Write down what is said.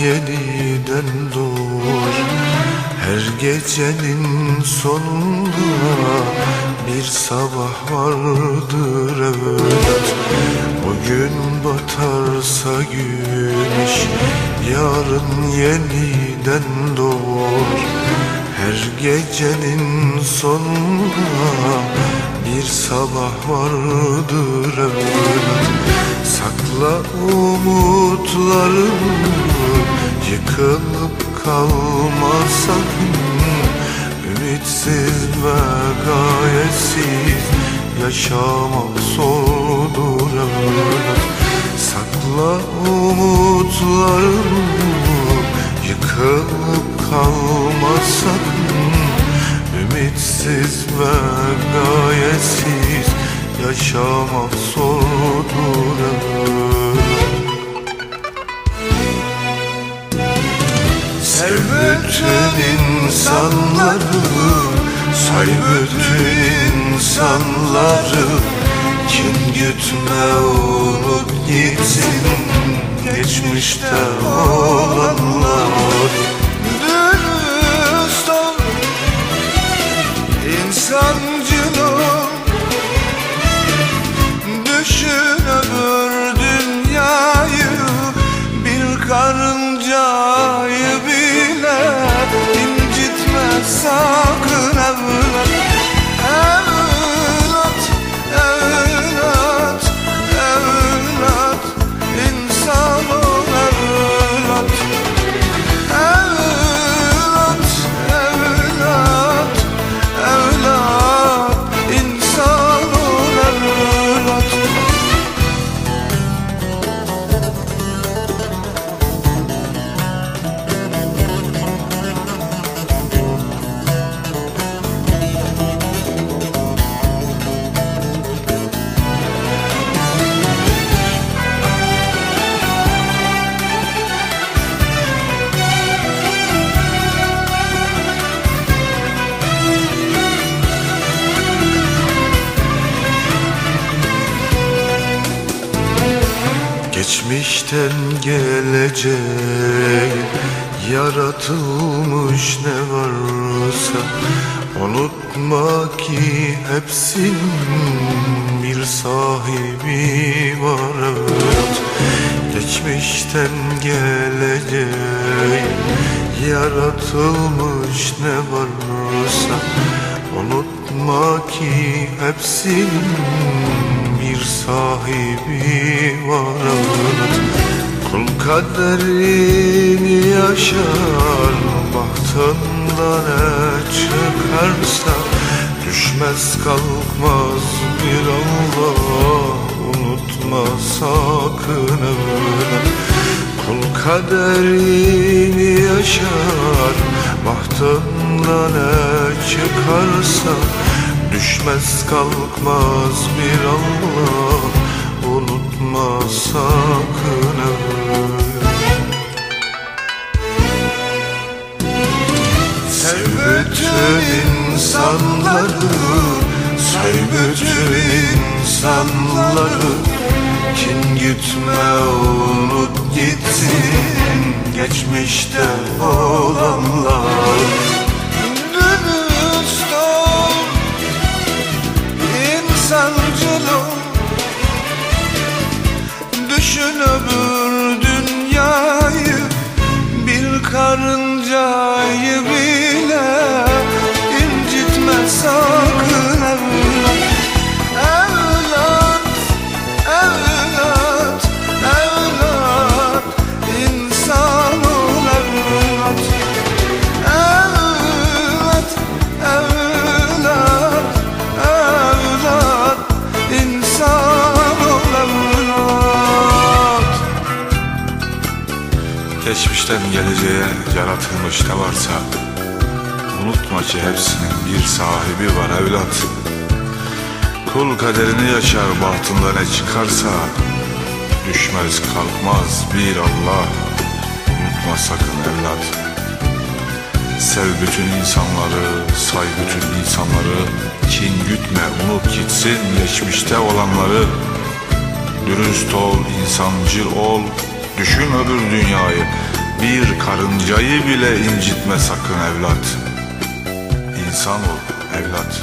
yeniden doğar Her gecenin sonunda bir sabah vardır evlat Bugün batarsa güneş yarın yeniden doğar Her gecenin sonunda bir sabah vardır evlat Sakla umutlarını Yıkılıp kalma sakın Ümitsiz ve gayesiz Yaşamak zordur evlat Sakla umutlarını Yıkılıp kalma sakın Ümitsiz ve gayesiz Yaşamak zordur Say bütün insanları Kin gütme unut gitsin. Geçmişte olanlar Dürüst ol. İnsancıl ol Düşün öbür dünyayı. Bir karıncayı bile incitme sakın Geçmişten gelecek yaratılmış ne varsa Unutma ki hepsinin bir sahibi var Geçmişten gelecek yaratılmış ne varsa Unutma ki hepsinin bir sahibi var. Kul kaderini yaşar Bahtında ne çıkarsa Düşmez kalkmaz bir Allah Unutma sakın Kul kaderini yaşar Bahtında ne çıkarsa Düşmez kalkmaz bir Allah. Unutma sakın Sev bütün insanları Say bütün insanları Kin gütme unut gitsin. Geçmişte olanlar karıncayı Geçmişten geleceğe yaratılmış ne varsa Unutma ki hepsinin bir sahibi var evlat. Kul kaderini yaşar bahtında ne çıkarsa Düşmez kalkmaz bir Allah. Unutma sakın evlat. Sev bütün insanları, say bütün insanları. Kin gütme, unut gitsin geçmişte olanları. Dürüst ol, insancıl ol Düşün öbür dünyayı. Bir karıncayı bile incitme sakın evlat. İnsan ol evlat